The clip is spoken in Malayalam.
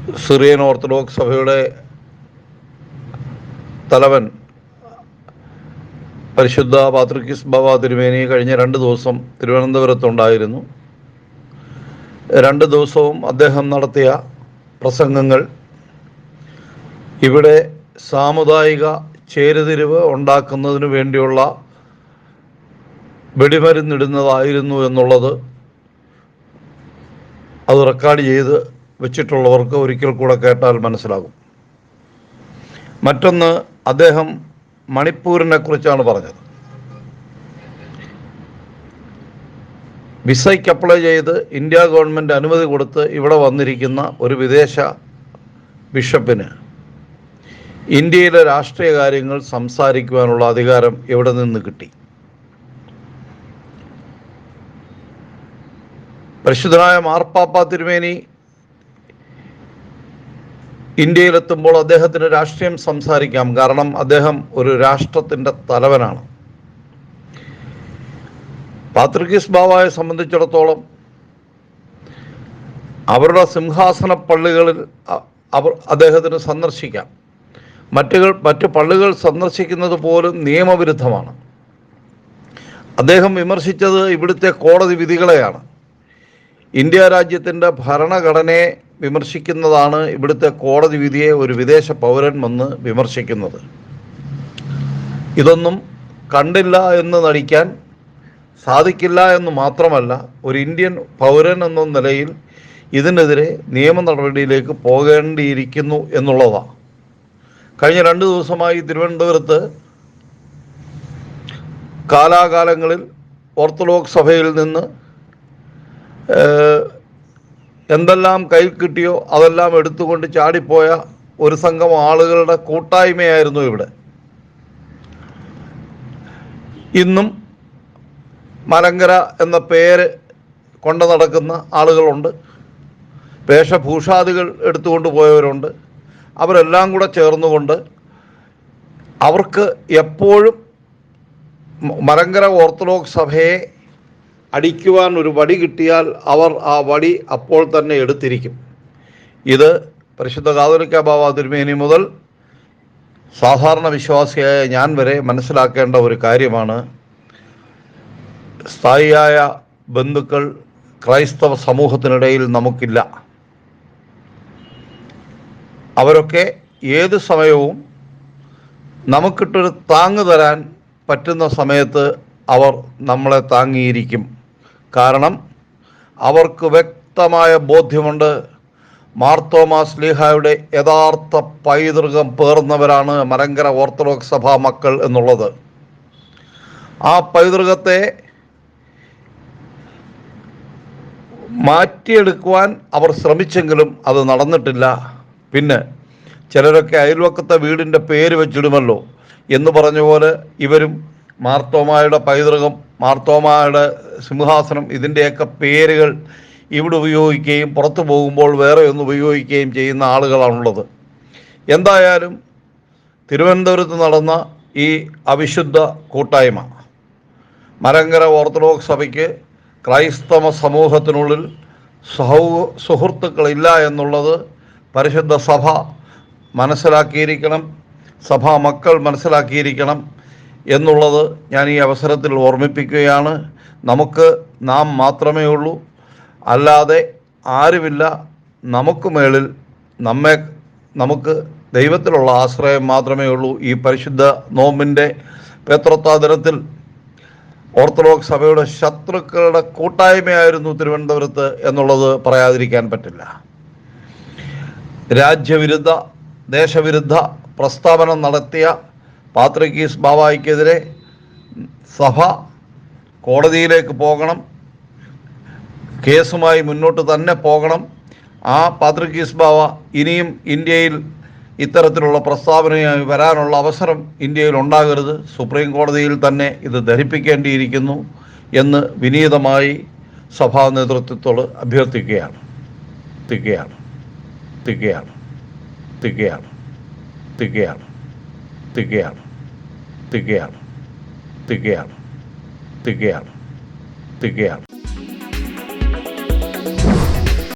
സിറിയൻ ഓർത്തഡോക്സ് സഭയുടെ തലവൻ പരിശുദ്ധ പാത്രിക്കിസ് ബാബ തിരുമേനി കഴിഞ്ഞ രണ്ട് ദിവസം തിരുവനന്തപുരത്തുണ്ടായിരുന്നു. രണ്ട് ദിവസവും അദ്ദേഹം നടത്തിയ പ്രസംഗങ്ങൾ ഇവിടെ സാമുദായിക ചേരുതിരിവ് ഉണ്ടാക്കുന്നതിന് വേണ്ടിയുള്ള വെടിമരുന്നിടുന്നതായിരുന്നു എന്നുള്ളത് അത് റെക്കോർഡ് ചെയ്ത് വെച്ചിട്ടുള്ളവർക്ക് ഒരിക്കൽ കൂടെ കേട്ടാൽ മനസ്സിലാകും. മറ്റൊന്ന് അദ്ദേഹം മണിപ്പൂരിനെ കുറിച്ചാണ് പറഞ്ഞത്. വിസയ്ക്ക് അപ്ലൈ ചെയ്ത് ഇന്ത്യ ഗവൺമെന്റ് അനുമതി കൊടുത്ത് ഇവിടെ വന്നിരിക്കുന്ന ഒരു വിദേശ ബിഷപ്പിന് ഇന്ത്യയിലെ രാഷ്ട്രീയ കാര്യങ്ങൾ സംസാരിക്കുവാനുള്ള അധികാരം എവിടെ നിന്ന് കിട്ടി? പരിശുദ്ധനായ മാർപ്പാപ്പ തിരുമേനി ഇന്ത്യയിലെത്തുമ്പോൾ അദ്ദേഹത്തിന് രാഷ്ട്രീയം സംസാരിക്കാം. കാരണം അദ്ദേഹം ഒരു രാഷ്ട്രത്തിന്റെ തലവനാണ്. പാത്രികീസ് ബാബായെ സംബന്ധിച്ചിടത്തോളം അവരുടെ സിംഹാസന പള്ളികളിൽ അവർ അദ്ദേഹത്തിന് സന്ദർശിക്കാം. മറ്റുകൾ മറ്റ് പള്ളികൾ സന്ദർശിക്കുന്നത് പോലും നിയമവിരുദ്ധമാണ്. അദ്ദേഹം വിമർശിച്ചത് ഇവിടുത്തെ കോടതി വിധികളെയാണ്. ഇന്ത്യ രാജ്യത്തിന്റെ ഭരണഘടനയെ വിമർശിക്കുന്നതാണ് ഇവിടുത്തെ കോടതി വിധിയെ ഒരു വിദേശ പൗരൻ വന്ന് വിമർശിക്കുന്നത്. ഇതൊന്നും കണ്ടില്ല എന്ന് നടിക്കാൻ സാധിക്കില്ല എന്ന് മാത്രമല്ല ഒരു ഇന്ത്യൻ പൗരൻ എന്ന നിലയിൽ ഇതിനെതിരെ നിയമ നടപടിയിലേക്ക് പോകേണ്ടിയിരിക്കുന്നു എന്നുള്ളതാണ് കഴിഞ്ഞ രണ്ട് ദിവസമായി തിരുവനന്തപുരത്ത് കാലാകാലങ്ങളിൽ ഓർത്തഡോക്സ് സഭയിൽ നിന്ന് എന്തെല്ലാം കയ്യിൽ കിട്ടിയോ അതെല്ലാം എടുത്തുകൊണ്ട് ചാടിപ്പോയ ഒരു സംഘം ആളുകളുടെ കൂട്ടായ്മയായിരുന്നു ഇവിടെ. ഇന്നും മലങ്കര എന്ന പേര് കൊണ്ടു നടക്കുന്ന ആളുകളുണ്ട്. വേഷഭൂഷാദികൾ എടുത്തുകൊണ്ട് പോയവരുണ്ട്. അവരെല്ലാം കൂടെ ചേർന്നുകൊണ്ട് അവർക്ക് എപ്പോഴും മലങ്കര ഓർത്തഡോക്സ് സഭയെ അടിക്കുവാൻ ഒരു വടി കിട്ടിയാൽ അവർ ആ വടി അപ്പോൾ തന്നെ എടുത്തിരിക്കും. ഇത് പരിശുദ്ധ കാതോലിക്ക ബാബ തിരുമേനി മുതൽ സാധാരണ വിശ്വാസിയായ ഞാൻ വരെ മനസ്സിലാക്കേണ്ട ഒരു കാര്യമാണ്. സ്ഥായിയായ ബന്ധുക്കൾ ക്രൈസ്തവ സമൂഹത്തിനിടയിൽ നമുക്കില്ല. അവരൊക്കെ ഏത് സമയവും നമുക്കിട്ടൊരു താങ്ങ് തരാൻ പറ്റുന്ന സമയത്ത് അവർ നമ്മളെ താങ്ങിയിരിക്കും. കാരണം അവർക്ക് വ്യക്തമായ ബോധ്യമുണ്ട്. മാർത്തോമാ സ്ലീഹായുടെ യഥാർത്ഥ പൈതൃകം പേർന്നവരാണ് മലങ്കര ഓർത്തഡോക്സ് സഭാ മക്കൾ എന്നുള്ളത്. ആ പൈതൃകത്തെ മാറ്റിയെടുക്കുവാൻ അവർ ശ്രമിച്ചെങ്കിലും അത് നടന്നിട്ടില്ല. പിന്നെ ചിലരൊക്കെ അയൽവക്കത്തെ വീടിന്റെ പേര് വെച്ചിടുമല്ലോ എന്ന് പറഞ്ഞ പോലെ ഇവരും മാർത്തോമായുടെ പൈതൃകം മാർത്തോമായുടെ സിംഹാസനം ഇതിന്റെയൊക്കെ പേരുകൾ ഇവിടെ ഉപയോഗിക്കുകയും പുറത്തു പോകുമ്പോൾ വേറെ ഒന്ന് ഉപയോഗിക്കുകയും ചെയ്യുന്ന ആളുകളാണുള്ളത്. എന്തായാലും തിരുവനന്തപുരത്ത് നടന്ന ഈ അവിശുദ്ധ കൂട്ടായ്മ മലങ്കര ഓർത്തഡോക്സ് സഭയ്ക്ക് ക്രൈസ്തവ സമൂഹത്തിനുള്ളിൽ സഹൗ സുഹൃത്തുക്കളില്ല എന്നുള്ളത് പരിശുദ്ധ സഭ മനസ്സിലാക്കിയിരിക്കണം സഭാ മക്കൾ മനസ്സിലാക്കിയിരിക്കണം എന്നുള്ളത് ഞാൻ ഈ അവസരത്തിൽ ഓർമ്മിപ്പിക്കുകയാണ്. നമുക്ക് നാം മാത്രമേ ഉള്ളൂ. അല്ലാതെ ആരുമില്ല. നമുക്ക് മേളിൽ നമ്മെ നമുക്ക് ദൈവത്തിലുള്ള ആശ്രയം മാത്രമേ ഉള്ളൂ. ഈ പരിശുദ്ധ നോമ്പിന്റെ പേത്രോത്താദനത്തിൽ ഓർത്തഡോക്സ് സഭയുടെ ശത്രുക്കളുടെ കൂട്ടായ്മയായിരുന്നു തിരുവനന്തപുരത്ത് എന്നുള്ളത് പറയാതിരിക്കാൻ പറ്റില്ല. രാജ്യവിരുദ്ധ ദേശവിരുദ്ധ പ്രസ്താവന നടത്തിയ പാത്രിക്കീസ് ബാബായ്ക്കെതിരെ സഭ കോടതിയിലേക്ക് പോകണം. കേസുമായി മുന്നോട്ട് തന്നെ പോകണം. ആ പാത്രക്കീസ് ബാബ ഇനിയും ഇന്ത്യയിൽ ഇത്തരത്തിലുള്ള പ്രസ്താവനയായി വരാനുള്ള അവസരം ഇന്ത്യയിൽ ഉണ്ടാകരുത്. സുപ്രീം കോടതിയിൽ തന്നെ ഇത് ധരിപ്പിക്കേണ്ടിയിരിക്കുന്നു എന്ന് വിനീതമായി സഭാ നേതൃത്വത്തോട് അഭ്യർത്ഥിക്കുകയാണ്. തിക്കുകയാണ് തിക്കുകയാണ് തിക്കുകയാണ് തിക്കുകയാണ് de guerra, de guerra, de.